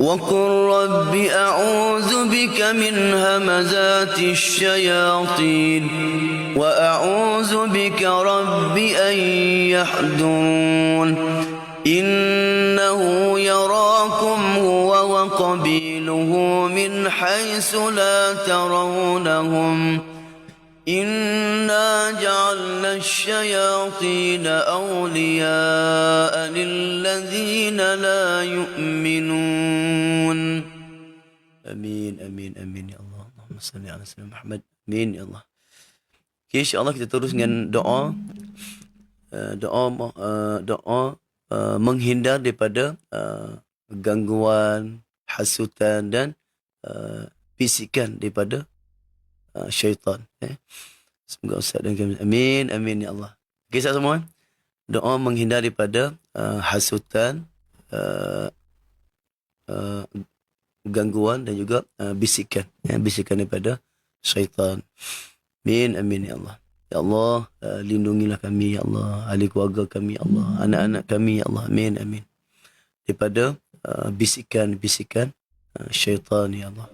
وقل رب أعوذ بك من همزات الشياطين وأعوذ بك رب أن يحضرون إنه يراكم هو وقبيله من حيث لا ترونهم إنا جعلنا الشياطين أولياء للذين لا يؤمنون Amin, amin, amin ya Allah. Allahumma salli ala sayyidina Muhammad. Amin ya Allah. Okay, insyaAllah kita terus dengan doa. Uh, doa uh, doa uh, menghindar daripada uh, gangguan, hasutan dan uh, bisikan daripada uh, syaitan. Eh. Semoga Ustaz dan kami. Amin, amin ya Allah. Okay, Ustaz semua. Doa menghindar daripada uh, hasutan, uh, uh, gangguan dan juga uh, bisikan ya, bisikan daripada syaitan amin amin ya Allah ya Allah uh, lindungilah kami ya Allah ahli keluarga kami ya Allah anak-anak kami ya Allah amin amin daripada uh, bisikan-bisikan uh, syaitan ya Allah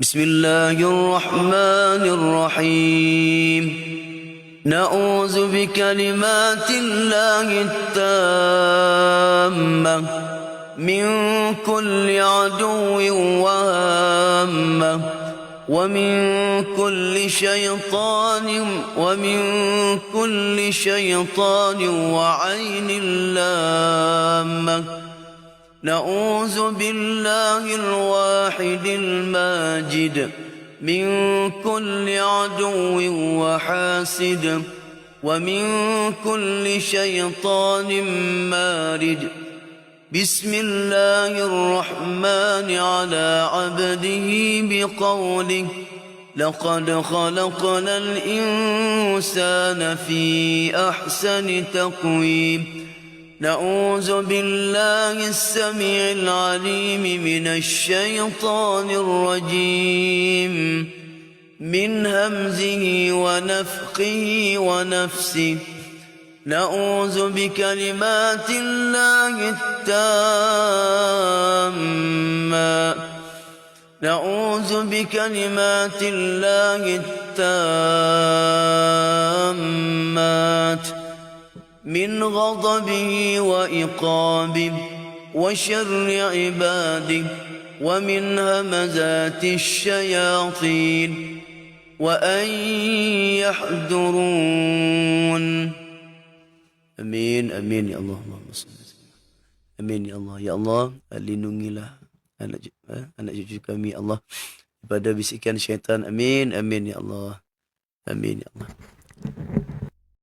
Bismillahirrahmanirrahim نعوذ بكلمات الله التامة من كل عدو وهامة ومن كل شيطان ومن كل شيطان وعين لامة نعوذ بالله الواحد الماجد من كل عدو وحاسد ومن كل شيطان مارد. بسم الله الرحمن على عبده بقوله لقد خلقنا الإنسان في أحسن تقويم. نعوذ بالله السميع العليم من الشيطان الرجيم. من همزه ونفخه ونفسه. نعوذ بكلمات الله التامة. نعوذ بكلمات الله التامات من غضبه وإقابه وشر عباده ومن همزات الشياطين وأن يحذرون أمين أمين. يا الله اللهم صل أمين يا الله. يا الله لنوني له أنا جيت كمي الله بدأ بسكن الشيطان أمين أمين يا الله, أمين يا الله.